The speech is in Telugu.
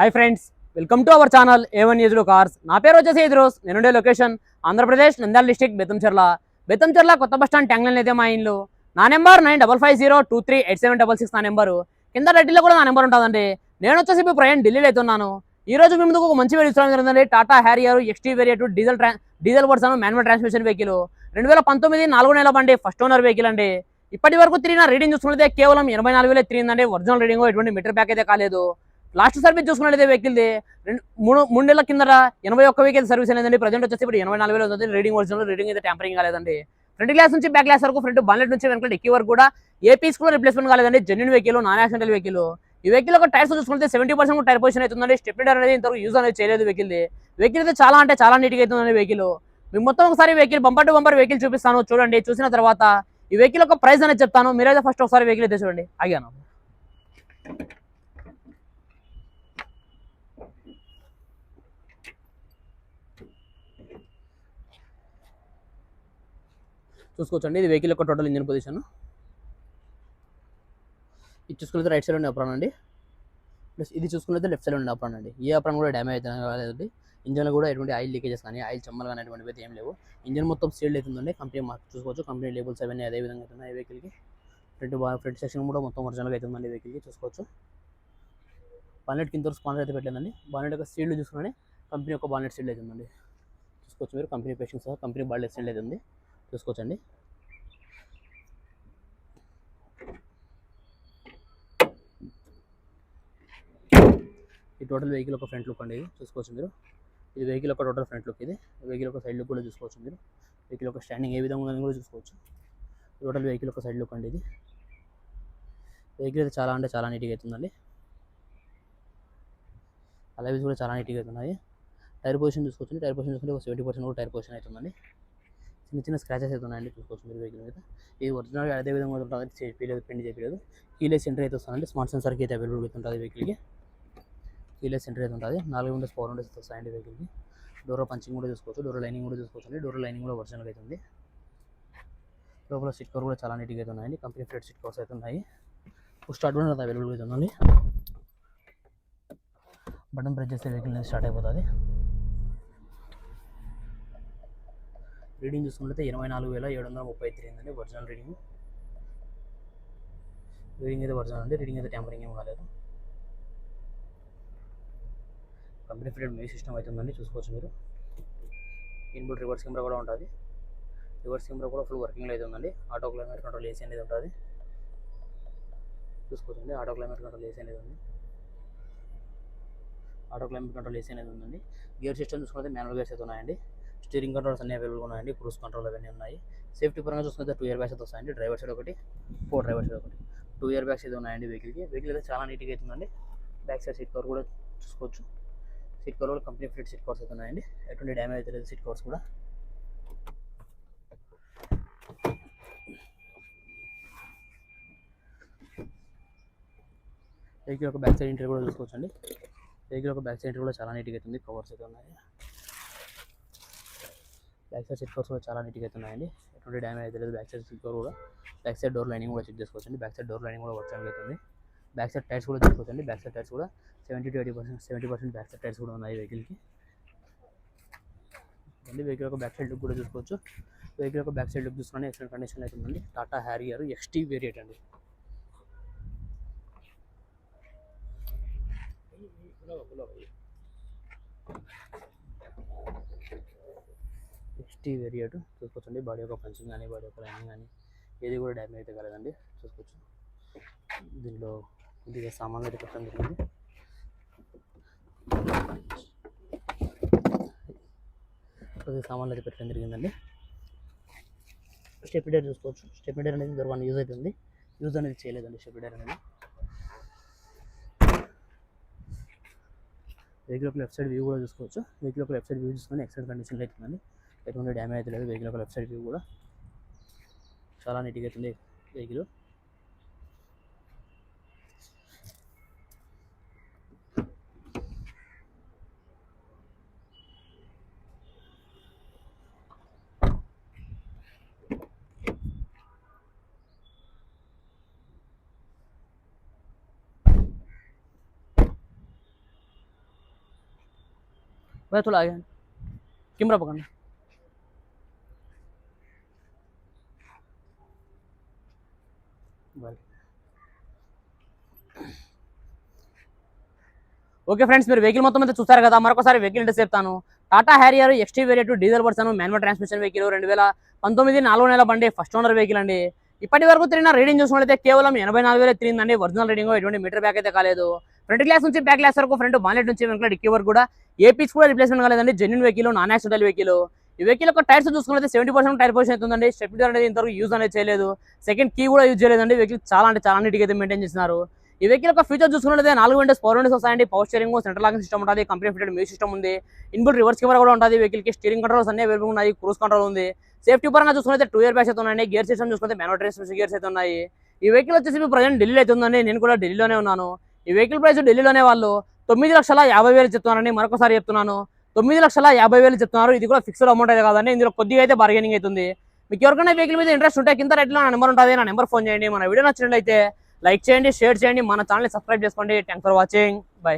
Hi friends welcome to our channel A one యూజ్లో cars నా పేరు వచ్చేసి ఎదురోస్ నేనుండే లొకేషన్. ఆంధ్రప్రదేశ్ నంద్యాల డిస్టిక్ బెత్తంచెర్ల బెత్తంచెర్ల కొత్త బస్ స్టాండ్ ట్యాంగ్లైన్ అయితే మా ఇంట్లో నా number nine double five zero two three eight seven double six నా నెంబరు. కింద రెడ్డిలో కూడా నా నెంబర్ ఉంటుందండి. నేను వచ్చేసి ఇప్పుడు ప్రయాణం ఢిల్లీలో అవుతున్నాను ఈ రోజు మీ ముందుకు ఒక మంచి వీడియో ఇస్తాం జరిగిందండి. Tata Harrier XT variant diesel ట్రా diesel version manual transmission vehicle రెండు వేల పంతొమ్మిది నాలుగు నెలల బండి ఫస్ట్ ఓనర్ వెహికల్ అండి. ఇప్పటి వరకు తిరిగిన రీడింగ్ చూసుకుంటే కేవలం ఎనభై నాలుగు వేలు తిరిగిందండి. ఒరిజినల్ రీడింగ్ ఎటువంటి మీటర్ బ్యాక్ అయితే కాలేదు. లాస్ట్ సర్వీస్ చూసుకున్నట్లయితే వెహికల్ది రెండు మూడు మూడు నెలల కింద ఎనభై ఒక్క వెహికల్ సర్వీస్ అనేది ప్రజెంట్ వచ్చేసి ఇప్పుడు ఎనభై నాలుగు వేలు ఉంది రీడింగ్ ఒరిజినల్ రీడింగ్ అయితే ట్యాంపరింగ్ కాలేదండి. ఫ్రంట్ గ్లాస్ నుంచి బ్యాక్ గ్లాస్ వరకు ఫ్రంట్ బాన్లెట్ నుంచి వెనక ఎక్కి వరకు కూడా ఏ పీస్ కూడా రిప్లేస్మెంట్ కాలేదండి. Genuine vehicle non accidental vehicle ఈ వెహికల్ ఒక టైర్స్ చూసుకుంటే సెవెంటీ పర్సెంట్ టైర్ పొజిషన్ అవుతుందండి. స్టెప్లీడర్ అనేది ఇంతవరకు యూజ్ అనేది చేయలేదు వెహికల్ వెహికల్ అయితే చాలా అంటే చాలా నీట్గా అవుతుందండి వెహికల్ మీకు మొత్తం ఒకసారి vehicle bumper to bumper vehicle చూపిస్తాను. చూడండి చూసిన తర్వాత ఈ వెహికల్ ఒక ప్రైస్ అనేది చెప్తాను. మీరైతే ఫస్ట్ ఒకసారి వెహికల్ అయితే చూడండి. ఆగాను చూసుకోవచ్చండి. ఇది వెహికల్ యొక్క టోటల్ ఇంజిన్ పొజిషన్ ఇది చూసుకున్నది రైట్ సైడ్ ఉండే అప్రాన్ అండి. ప్లస్ ఇది చూసుకున్నది లెఫ్ట్ సైడ్ ఉండే అప్రాన్ అండి. ఏ అప్రాన్ కూడా డ్యామేజ్ అయితే కాలేదండి. ఇంజన్లో కూడా ఎటువంటి ఆయిల్ లీకేజెస్ కానీ ఆయిల్ చమ్మలు కానీ అటువంటివి అయితే ఏం లేవు. ఇంజన్ మొత్తం సీల్డ్ అవుతుందండి కంపెనీ మార్క్ చూసుకోవచ్చు. కంపెనీ లేబుల్స్ అవన్నీ అదే విధంగా అవుతున్నాయి వెహికల్కి ఫ్రంట్ ఫ్రంట్ సెక్షన్ కూడా మొత్తం ఒరిజినల్గా అవుతుందండి వెహికల్కి చూసుకోవచ్చు. బానెట్ కింద స్పాన్సర్ అయితే పెట్టలేదండి. బానెట్ యొక్క సీల్డ్ చూసుకుని కంపెనీ యొక్క బానెట్ సీల్డ్ అవుతుందండి. చూసుకోవచ్చు మీరు. కంపెనీ పేషెంట్ సహా కంపెనీ బాడీ సీల్డ్ అవుతుంది. చూసుకోవచ్చండి. ఈ టోటల్ వెహికల్ ఒక ఫ్రంట్ లుక్ అండి. చూసుకోవచ్చు మీరు. ఇది వెహికల్ ఒక టోటల్ ఫ్రంట్ లుక్ ఇది. వెహికల్ ఒక సైడ్ లుక్ కూడా చూసుకోవచ్చు మీరు. వెహికల్ ఒక స్టాండింగ్ ఏ విధంగా ఉందని కూడా చూసుకోవచ్చు. టోటల్ వెహికల్ ఒక సైడ్ లుక్ అండి ఇది. వెహికల్ అయితే చాలా అంటే చాలా నీట్గా అవుతుందండి. అలాగే కూడా చాలా నీట్గా అవుతున్నాయి. టైర్ పొజిషన్ చూసుకోవచ్చు. టైర్ పొజిషన్ చూసుకుంటే ఒక సెవెంటీ పర్సెంట్ కూడా టైర్ పొజిషన్ అవుతుందండి. చిన్న చిన్న స్క్రాచెస్ అయితే ఉన్నాయండి చూసుకోవచ్చు మీరు వెహికల్ మీద. ఇది ఒరిజినల్ అదే విధంగా ఉంటుంది చేయలేదు పెండి చేయలేదు కీలెస్ సెంటర్ అయితే వస్తుందండి. స్మార్ట్ సెన్సర్కి అయితే అవైలబుల్ అవుతుంటుంది వెహికల్కి కీలెస్ సెంటర్ అయితే ఉంటుంది? నాలుగు విండోస్ ఫోర్ విండోస్ వస్తాయండి వెహికల్కి డోర్ పంచింగ్ కూడా చూసుకోవచ్చు డోర్ లైనింగ్ కూడా చూసుకోవచ్చు డోర్ లైనింగ్ కూడా ఒరిజినల్ అవుతుంది లోపల సీట్ కవర్ కూడా చాలా నీట్గా అయితే ఉన్నాయండి. కంపెనీ ఫ్రెడ్ సీట్ కవర్స్ అయితే ఉన్నాయి. స్టార్ట్ కూడా అవైలబుల్ అయితే ఉందండి. బటన్ ప్రెస్ చేస్తే వెహికల్ అనేది స్టార్ట్ అయిపోతుంది. రీడింగ్ చూసుకుంటే ఇరవై నాలుగు వేల ఏడు వందల ముప్పై తిరిగిందండి ఒరిజినల్ రీడింగ్. రీడింగ్ అయితే ఒరిజినల్ అండి రీడింగ్ అయితే ట్యాంపరింగ్ ఏం కాలేదు. కంపెనీ ఫిటెడ్ మ్యూజిక్ సిస్టమ్ అవుతుందండి చూసుకోవచ్చు మీరు. ఇన్బుల్ రివర్స్ కెమెరా కూడా ఉంటుంది. రివర్స్ కెమెరా కూడా ఫుల్ వర్కింగ్లో అయితే ఉందండి. ఆటో క్లైమేట్ కంట్రోల్ ఏసీ అనేది ఉంటుంది. చూసుకోవచ్చండి ఆటో క్లైమేట్ కంట్రోల్ ఏసీ అనేది ఉంది. ఆటో క్లైమేట్ కంట్రోల్ ఏసీ అనేది ఉందండి. గేర్ సిస్టమ్ చూసుకుంటే మాన్యువల్ గేర్స్ అయితే ఉన్నాయండి. స్టీరింగ్ కంట్రోల్స్ అన్ని అవైలబుల్గా ఉన్నాయండి. క్రూజ్ కంట్రోల్ అవన్నీ ఉన్నాయి. సేఫ్టీ పరంగా చూసుకుంటే టూ ఇయర్ బ్యాగ్స్ అయితే వస్తాయండి. డ్రైవర్ సైడ్ ఒకటి ఫోర్ డ్రైవర్ సైడ్ ఒకటి. టూ ఇయర్ బ్యాగ్స్ అయితే ఉన్నాయండి వెహికల్కి. వెహికల్ అయితే చాలా నీట్గా అవుతుందండి బ్యాక్ సైడ్ సీట్ కవర్ కూడా చూసుకోవచ్చు. సీట్ కవర్ కూడా కంపెనీ ఫిట్ సీట్ కవర్స్ అయితే ఉన్నాయండి. ఎటువంటి డ్యామేజ్ అయితే లేదు సీట్ కవర్స్ కూడా. వెహికల్ ఒక బ్యాక్ సైడ్ ఇంటర్ కూడా చూసుకోవచ్చండి. వెహికల్ ఒక బ్యాక్ సైడ్ కూడా చాలా నీట్గా అవుతుంది కవర్స్ అయితే ఉన్నాయి. బ్యాక్ సైడ్ సీట్ కవర్స్ కూడా చాలా నీట్గా అయితే ఉన్నాయండి. ఎటువంటి డ్యామేజ్ అయితే లేదు. బ్యాక్ సైడ్ సీట్ కవర్ కూడా బ్యాక్ సైడ్ డోర్ లైనింగ్ కూడా చెక్ చేసుకోవచ్చండి. బ్యాక్ సైడ్ డోర్ లైనింగ్ కూడా వర్క్ అవుతుంది బ్యాక్ సైడ్ టైర్స్ కూడా చూసుకోవచ్చండి. బ్యాక్ సైడ్ టైర్స్ కూడా seventy to eighty percent seventy percent back side tyres కూడా ఉన్నాయి వెహికల్కి. అండి వెహికల్ యొక్క బ్యాక్ సైడ్ లుక్ కూడా చూసుకోవచ్చు. వెహికల్ యొక్క బ్యాక్ సైడ్ లుక్ చూసుకుంటే ఎక్సలెంట్ కండిషన్ అయితే ఉందండి. టాటా హ్యారియర్ ఎక్స్టీ వేరియట్ అండి. ఎక్స్టీ వేరియట్ చూసుకోవచ్చండి. బాడీ యొక్క పంచింగ్ కానీ బాడీ యొక్క లైనింగ్ కానీ ఏది కూడా డ్యామేజ్ అయితే కలదండి. చూసుకోవచ్చు. దీనిలో కొద్దిగా సామాన్లు అయితే పెట్టడం జరిగింది కొద్దిగా సామాన్లు అయితే పెట్టడం జరిగిందండి. స్టెపిడర్ చూసుకోవచ్చు. స్టెపిడర్ అనేది దొరకని యూజ్ అవుతుంది యూజ్ అనేది చేయలేదండి స్టెపిడర్ అనేది. వెహికల్ యొక్క లెఫ్ట్ సైడ్ వ్యూ కూడా చూసుకోవచ్చు. వెహికల్ యొక్క లెఫ్ట్ సైడ్ వ్యూ చూసుకొని ఎక్సైడ్ కండిషన్లో అవుతుందండి ఎటువంటి డ్యామేజ్ లేదు వెహికల్ యొక్క లెఫ్ట్ సైడ్ వ్యూ కూడా చాలా నీట్గా ఉంది వెహికల్ मैं थोड़ा आगे कैमरा पकड़ना ఓకే ఫ్రెండ్స్ మీరు వెహికల్ మొత్తం అయితే చూస్తారు కదా మరొకసారి వెహికల్ అంటే చెప్తాను. Tata Harrier XT variant diesel version manual transmission vehicle రెండు వేల పంతొమ్మిది నాలుగో నెల బండి ఫస్ట్ ఓనర్ వెహికల్ అండి. ఇప్పటి వరకు తిరిగిన రీడింగ్ చూసుకుంటే కేవలం ఎనభై నాలుగు వేలు తిరిగిందండి. ఒరిజినల్ రీడింగ్ ఎటువంటి మీటర్ బ్యాక్ అయితే కాలేదు. ఫ్రంట్ గ్లాస్ నుంచి బ్యాక్ గ్లాస్ వరకు ఫ్రంట్ బాలెట్ నుంచి వెనక డిక్కీ వరకు కూడా ఏ పీస్ కూడా రిప్లేస్మెంట్ కాలేదండి. Genuine vehicle non accidental vehicle ఈ వెహికల్ యొక్క టైర్స్ చూసుకున్నట్లయితే సెవెంటీ పర్సెంట్ టైర్ పొజిషన్ అవుతుందండి. స్టెప్ అనేది ఇంతవరకు యూజ్ అనేది చేయలేదు. సెకండ్ కీ కూడా యూజ్ చేయలేదండి. వెహికల్ చాలా అంటే చాలా నీట్గా అయితే మెయింటైన్ చేస్తున్నారు. ఈ వెహికల్ యొక్క ఫీచర్ చూసుకున్నట్లయితే నాలుగు విండోస్ పవర్ విండోస్ వస్తాయండి. Power steering central locking system ఉంటుంది. కంపెనీ ఫిటెడ్ మ్యూజిక్ సిస్టమ్ ఉంది. ఇన్బుల్ రివర్స్ కెమెరా కూడా ఉంటుంది. వెహికల్కి స్టీరింగ్ కంట్రోల్స్ అన్ని అవైలబుల్ ఉన్నాయి. క్రూజ్ కంట్రోల్ ఉంది. సేఫ్టీ పరంగా చూసుకుంటే టూ ఇయర్ బ్యాగ్స్ అయితే ఉన్నాయి గేర్ సిస్టమ్ చూసుకుంటే మ్యానువల్ ట్రాన్స్మిషన్ గేర్స్ అయితే ఉన్నాయి. ఈ వెహికల్ వచ్చేసి ప్రజెంట్ ఢిల్లీలో అయితే ఉందండి. నేను కూడా ఢిల్లీలోనే ఉన్నాను. ఈ వెహికల్ ప్రైస్ ఢిల్లీలోనే వాళ్ళు తొమ్మిది లక్షల యాభై వేలు చెప్తున్నారని మరొకసారి చెప్తున్నాను. తొమ్మిది లక్షల యాభై వేలు చెప్తున్నారు. ఇది కూడా ఫిక్స్డ్ అమౌంట్ అయితే కాదండి. ఇందులో కొద్దిగా అయితే బార్గెనింగ్ అవుతుంది. మీకు ఎవరికైనా వెహికల్ మీద ఇంట్రెస్ట్ ఉంటే కింద రేట్లో నా నెంబర్ ఉంటుంది. నా నెంబర్ ఫోన్ చేయండి. మన వీడియో నచ్చినట్లయితే లైక్ చేయండి షేర్ చేయండి. మన ఛానల్ సబ్స్క్రైబ్ చేసుకోండి. Thanks for watching bye